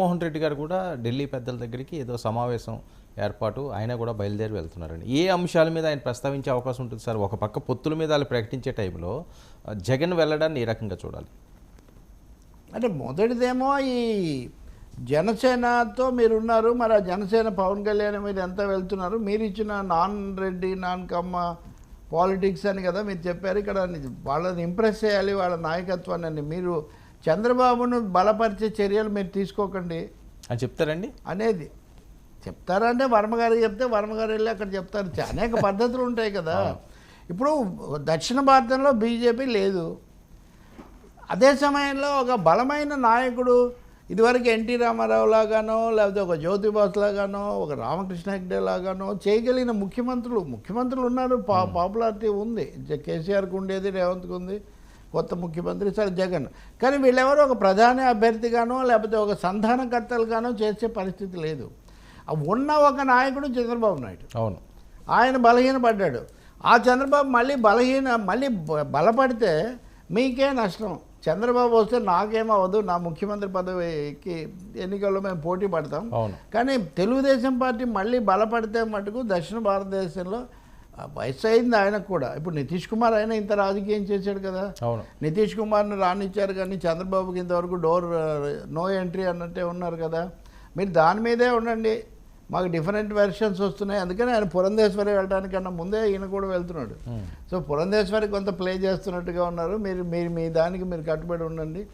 జగన్మోహన్ రెడ్డి గారు కూడా ఢిల్లీ పెద్దల దగ్గరికి ఏదో సమావేశం ఏర్పాటు ఆయన కూడా బయలుదేరి వెళ్తున్నారండి. ఏ అంశాల మీద ఆయన ప్రస్తావించే అవకాశం ఉంటుంది సార్? ఒక పక్క పొత్తుల మీద వాళ్ళు ప్రకటించే టైంలో జగన్ వెళ్ళడాన్ని ఏ రకంగా చూడాలి? అంటే మొదటిదేమో ఈ జనసేనతో మీరు ఉన్నారు మరి ఆ జనసేన పవన్ కళ్యాణ్ మీరు ఎంత వెళ్తున్నారు? మీరు ఇచ్చిన non Reddy non Kamma politics అని కదా మీరు చెప్పారు. ఇక్కడ వాళ్ళని ఇంప్రెస్ చేయాలి వాళ్ళ నాయకత్వాన్ని మీరు చంద్రబాబును బలపరిచే చర్యలు మీరు తీసుకోకండి. అని చెప్తారండి? అనేది. చెప్తారంటే వర్మగారికి చెప్తే వర్మగారు వెళ్ళి అక్కడ చెప్తారు. అనేక పద్ధతులు ఉంటాయి కదా. ఇప్పుడు దక్షిణ భారతంలో బీజేపీ లేదు. అదే సమయంలో ఒక బలమైన నాయకుడు ఇదివరకు ఎన్టీ రామారావు లాగానో లేకపోతే ఒక జ్యోతిబాస్ లాగానో ఒక రామకృష్ణ హెగ్డే లాగానో చేయగలిగిన ముఖ్యమంత్రులు ముఖ్యమంత్రులు ఉన్నారు. పా పాపులారిటీ ఉంది. కేసీఆర్కి ఉండేది రేవంత్కి ఉంది. కొత్త ముఖ్యమంత్రి సరే జగన్. కానీ వీళ్ళెవరో ఒక ప్రధాని అభ్యర్థిగానో లేకపోతే ఒక సంధానకర్తలుగానో చేసే పరిస్థితి లేదు. ఉన్న ఒక నాయకుడు చంద్రబాబు నాయుడు. అవును. ఆయన బలహీనపడ్డాడు. ఆ చంద్రబాబు మళ్ళీ బలహీన మళ్ళీ బలపడితే మీకే నష్టం. చంద్రబాబు వస్తే నాకేమవ్వదు నా ముఖ్యమంత్రి పదవికి ఎన్నికల్లో మేము పోటీ పడతాం. కానీ తెలుగుదేశం పార్టీ మళ్ళీ బలపడితే మటుకు దక్షిణ భారతదేశంలో ఆ, వయసు అయింది ఆయనకు కూడా. ఇప్పుడు నితీష్ కుమార్ అయినా ఇంత రాజకీయం చేశాడు కదా. నితీష్ కుమార్ని రానిచ్చారు కానీ చంద్రబాబుకి ఇంతవరకు డోర్ నో ఎంట్రీ అన్నట్టే ఉన్నారు కదా. మీరు దాని మీదే ఉండండి. మాకు డిఫరెంట్ వెర్షన్స్ వస్తున్నాయి. అందుకని ఆయన పురంధేశ్వరి వెళ్ళడానికన్నా ముందే ఈయన కూడా వెళ్తున్నాడు. సో పురంధేశ్వరి కొంత ప్లే చేస్తున్నట్టుగా ఉన్నారు. మీరు మీరు మీ దానికి మీరు కట్టుబడి ఉండండి.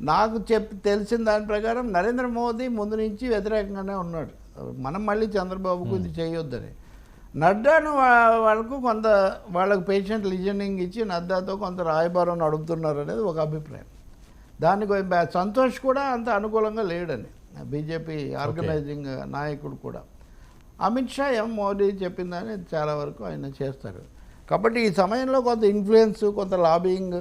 నాకు చెప్పి తెలిసిన దాని ప్రకారం నరేంద్ర మోదీ ముందు నుంచి వ్యతిరేకంగానే ఉన్నాడు. మనం మళ్ళీ చంద్రబాబుకు ఇది చేయొద్దని. నడ్డాను వాళ్ళకు కొంత వాళ్ళకు పేషెంట్ లిజనింగ్ ఇచ్చి నడ్డాతో కొంత రాయబారం నడుపుతున్నారు అనేది ఒక అభిప్రాయం. దానికి సంతోష్ కూడా అంత అనుకూలంగా లేడని. బీజేపీ ఆర్గనైజింగ్ నాయకుడు కూడా. అమిత్ షా ఏం మోడీ చెప్పిందని చాలా వరకు ఆయన చేస్తారు. కాబట్టి ఈ సమయంలో కొంత ఇన్ఫ్లుయెన్స్ కొంత లాబింగ్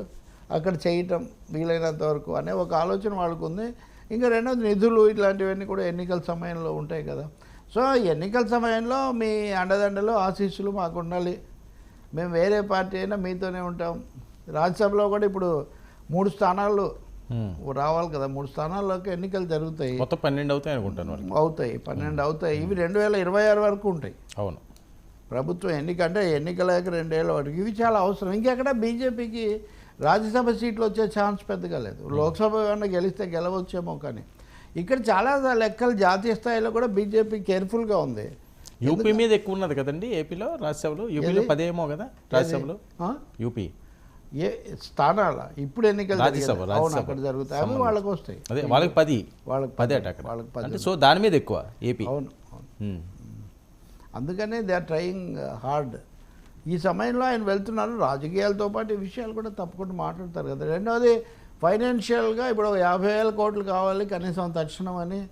అక్కడ చేయటం వీలైనంత వరకు అనే ఒక ఆలోచన వాళ్ళకు ఉంది ఇంకా రెండోది నిధులు ఇట్లాంటివన్నీ కూడా ఎన్నికల సమయంలో ఉంటాయి కదా. సో ఎన్నికల సమయంలో మీ అండదండలు ఆశీస్సులు మాకు ఉండాలి. మేము వేరే పార్టీ అయినా మీతోనే ఉంటాం. రాజ్యసభలో కూడా ఇప్పుడు మూడు స్థానాలు. రావాలి కదా. మూడు స్థానాల్లోకి ఎన్నికలు జరుగుతాయి. మొత్తం పన్నెండు అవుతాయి అనుకుంటాను అవుతాయి పన్నెండు అవుతాయి. ఇవి రెండు వేల ఇరవై ఆరు వరకు ఉంటాయి. అవును. ప్రభుత్వం ఎన్నిక అంటే ఎన్నికలకి రెండేళ్ళ వరకు. ఇవి చాలా అవసరం. ఇంకెక్కడ బీజేపీకి రాజ్యసభ సీట్లు వచ్చే ఛాన్స్ పెద్దగా లేదు. లోక్సభ ఏమన్నా గెలిస్తే గెలవచ్చేమో కానీ. ఇక్కడ చాలా లెక్కలు జాతీయ స్థాయిలో కూడా బీజేపీ కేర్ఫుల్గా ఉంది. యూపీ మీద ఎక్కువ ఉన్నది కదండి ఏపీలో రాజ్యసభలో? యూపీలో? పదేమో కదా రాజ్యసభలో? యూపీ. ఏ స్థానాల ఇప్పుడు ఎన్నికలు రాజ్యసభ. అక్కడ జరుగుతాయి. అవి వాళ్ళకి వస్తాయి. అదే వాళ్ళకి పది. వాళ్ళకి పదే అట వాళ్ళకి పది. సో దాని మీద ఎక్కువ ఏపీ. అవును. అందుకనే దే ఆర్ ట్రయింగ్ హార్డ్. ఈ సమయంలో ఆయన వెళ్తున్నారు. రాజకీయాలతో పాటు ఈ విషయాలు కూడా తప్పకుండా మాట్లాడతారు కదా. రెండవది ఫైనాన్షియల్గా ఇప్పుడు ఒక యాభై వేల కోట్లు కావాలి కనీసం తక్షణం అని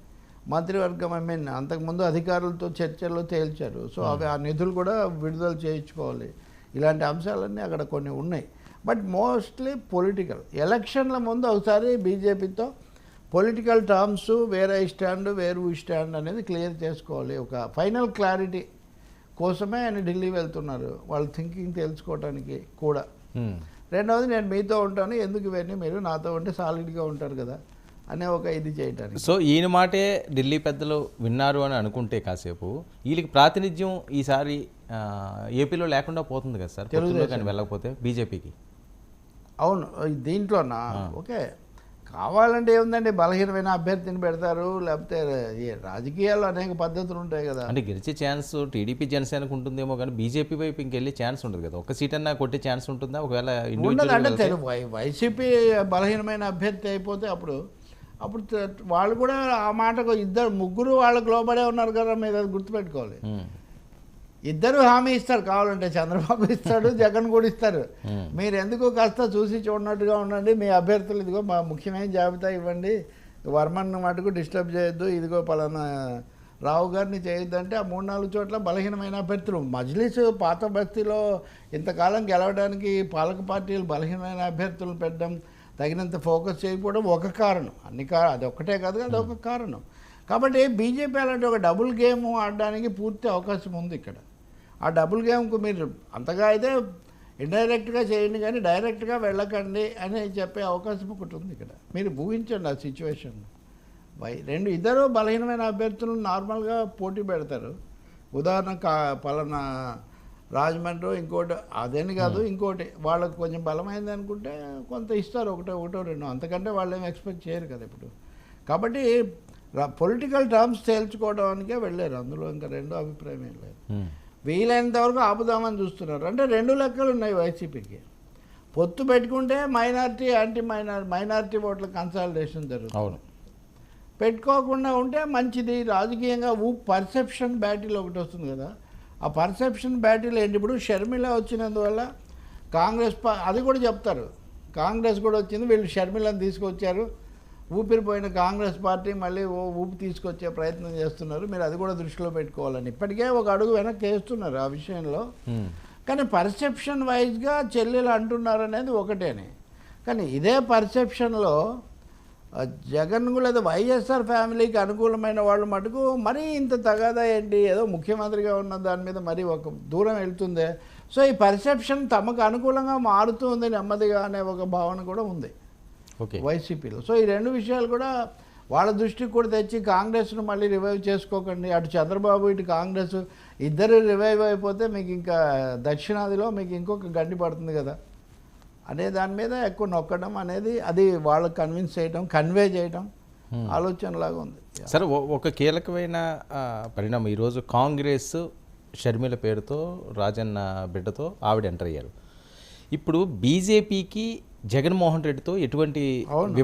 మంత్రివర్గం ఐ మీన్ అంతకుముందు అధికారులతో చర్చల్లో తేల్చారు. సో అవి ఆ నిధులు కూడా విడుదల చేయించుకోవాలి. ఇలాంటి అంశాలన్నీ అక్కడ కొన్ని ఉన్నాయి. But mostly political. ఎలక్షన్ల ముందు ఒకసారి బీజేపీతో political terms where I stand where we stand అనేది క్లియర్ చేసుకోవాలి. ఒక ఫైనల్ క్లారిటీ కోసమే ఆయన ఢిల్లీ వెళ్తున్నారు. వాళ్ళ థింకింగ్ తెలుసుకోవడానికి కూడా. ఉమ్. రెండవది నేను మీతో ఉంటాను ఎందుకు ఇవన్నీ మీరు నాతో ఉంటే సాలిడ్గా ఉంటారు కదా అనే ఒక ఇది చేయటానికి. సో ఈయన మాటే ఢిల్లీ పెద్దలు విన్నారు అని అనుకుంటే కాసేపు. వీళ్ళకి ప్రాతినిధ్యం ఈసారి ఏపీలో లేకుండా పోతుంది కదా సార్? పొత్తుల్లో కానీ వెళ్ళకపోతే బీజేపీకి. అవును దీంట్లోనా? ఓకే. కావాలంటే ఏముందండి? బలహీనమైన అభ్యర్థిని పెడతారు. లేకపోతే ఈ రాజకీయాల్లో అనేక పద్ధతులు ఉంటాయి కదా. అంటే గెలిచే ఛాన్స్ టీడీపీ జనసేనకు ఉంటుందేమో కానీ బీజేపీ వైపు ఇంకెళ్ళే ఛాన్స్ ఉండదు కదా. ఒక సీట్ అన్నా కొట్టే ఛాన్స్ ఉంటుందా? ఒకవేళ అంటే వైసీపీ బలహీనమైన అభ్యర్థి అయిపోతే అప్పుడు అప్పుడు వాళ్ళు కూడా ఆ మాటకు ఇద్దరు ముగ్గురు వాళ్ళకు లోబడే ఉన్నారు కదా మీరు అది గుర్తుపెట్టుకోవాలి. ఇద్దరు హామీ ఇస్తారు. కావాలంటే చంద్రబాబు ఇస్తాడు జగన్ కూడా ఇస్తారు. Hmm. మీరు ఎందుకు కాస్త చూసి చూడనట్టుగా ఉండండి. మీ అభ్యర్థులు ఇదిగో మా ముఖ్యమైన జాబితా ఇవ్వండి. వర్మన్ మటుకు డిస్టర్బ్ చేయొద్దు. ఇదిగో పలానా రావు గారిని చేయొద్దంటే ఆ మూడు నాలుగు చోట్ల బలహీనమైన అభ్యర్థులు. మజ్లిస్ పాత బస్తీలో ఇంతకాలం గెలవడానికి పాలక పార్టీలు బలహీనమైన అభ్యర్థులను పెట్టడం తగినంత ఫోకస్ చేయకపోవడం ఒక కారణం. అన్ని కా అది ఒక్కటే కాదు అది ఒక కారణం. కాబట్టి బీజేపీ అలాంటి ఒక డబుల్ గేమ్ ఆడడానికి పూర్తి అవకాశం ఉంది ఇక్కడ. ఆ డబుల్ గేమ్కు మీరు అంతగా అయితే ఇండైరెక్ట్గా చేయండి కానీ డైరెక్ట్గా వెళ్ళకండి అని చెప్పే అవకాశం ఒకటి ఉంది ఇక్కడ. మీరు ఊహించండి ఆ సిచ్యువేషన్. వై రెండు ఇద్దరు బలహీనమైన అభ్యర్థులు నార్మల్గా పోటీ పెడతారు. ఉదాహరణ కా పలానా రాజమండ్రి ఇంకోటి అదేని కాదు ఇంకోటి వాళ్ళకు కొంచెం బలమైంది అనుకుంటే కొంత ఇస్తారు ఒకటో ఒకటో రెండో అంతకంటే వాళ్ళు ఏం ఎక్స్పెక్ట్ చేయరు కదా ఇప్పుడు. కాబట్టి పొలిటికల్ టర్మ్స్ తేల్చుకోవడానికే వెళ్ళారు. అందులో ఇంకా రెండో అభిప్రాయం ఏం లేదు. వీలైనంత వరకు ఆపుదామని చూస్తున్నారు. అంటే రెండు లెక్కలు ఉన్నాయి వైసీపీకి. పొత్తు పెట్టుకుంటే మైనారిటీ యాంటీ మైనార్ మైనారిటీ ఓట్ల కన్సాలిడేషన్ జరుగుతుంది. అవును. పెట్టుకోకుండా ఉంటే మంచిది. రాజకీయంగా ఊ పర్సెప్షన్ బ్యాటిల్ ఒకటి వస్తుంది కదా. ఆ పర్సెప్షన్ బ్యాటిల్ ఏంటి? ఇప్పుడు షర్మిల వచ్చినందువల్ల కాంగ్రెస్ పా అది కూడా చెప్తారు. కాంగ్రెస్ కూడా వచ్చింది. వీళ్ళు షర్మిలను తీసుకొచ్చారు. ఊపిరిపోయిన కాంగ్రెస్ పార్టీ మళ్ళీ ఓ ఊపి తీసుకొచ్చే ప్రయత్నం చేస్తున్నారు. మీరు అది కూడా దృష్టిలో పెట్టుకోవాలని. ఇప్పటికే ఒక అడుగు వెనక్కి వేస్తున్నారు ఆ విషయంలో. కానీ పర్సెప్షన్ వైజ్గా చెల్లెలు అంటున్నారు అనేది ఒకటేనే. కానీ ఇదే పర్సెప్షన్లో జగన్ లేదా వైఎస్ఆర్ ఫ్యామిలీకి అనుకూలమైన వాళ్ళు మటుకు మరీ ఇంత తగాదా ఏంటి? ఏదో ముఖ్యమంత్రిగా ఉన్న దాని మీద మరీ ఒక దూరం వెళ్తుందే. సో ఈ పర్సెప్షన్ తమకు అనుకూలంగా మారుతుంది నెమ్మదిగా అనే ఒక భావన కూడా ఉంది. వైసీపీలో. సో ఈ రెండు విషయాలు కూడా వాళ్ళ దృష్టికి కూడా తెచ్చి కాంగ్రెస్ను మళ్ళీ రివైవ్ చేసుకోకండి. అటు చంద్రబాబు ఇటు కాంగ్రెస్ ఇద్దరు రివైవ్ అయిపోతే మీకు ఇంకా దక్షిణాదిలో మీకు ఇంకొక గండి పడుతుంది కదా. అనే దాని మీద ఎక్కువ నొక్కడం అనేది అది వాళ్ళకి కన్విన్స్ చేయడం కన్వే చేయడం ఆలోచనలాగా ఉంది. సరే ఒక కీలకమైన పరిణామం ఈరోజు కాంగ్రెస్ షర్మిల పేరుతో రాజన్న బిడ్డతో ఆవిడ ఎంటర్ అయ్యారు. ఇప్పుడు బీజేపీకి జగన్మోహన్ రెడ్డితో ఎటువంటి. వివాదం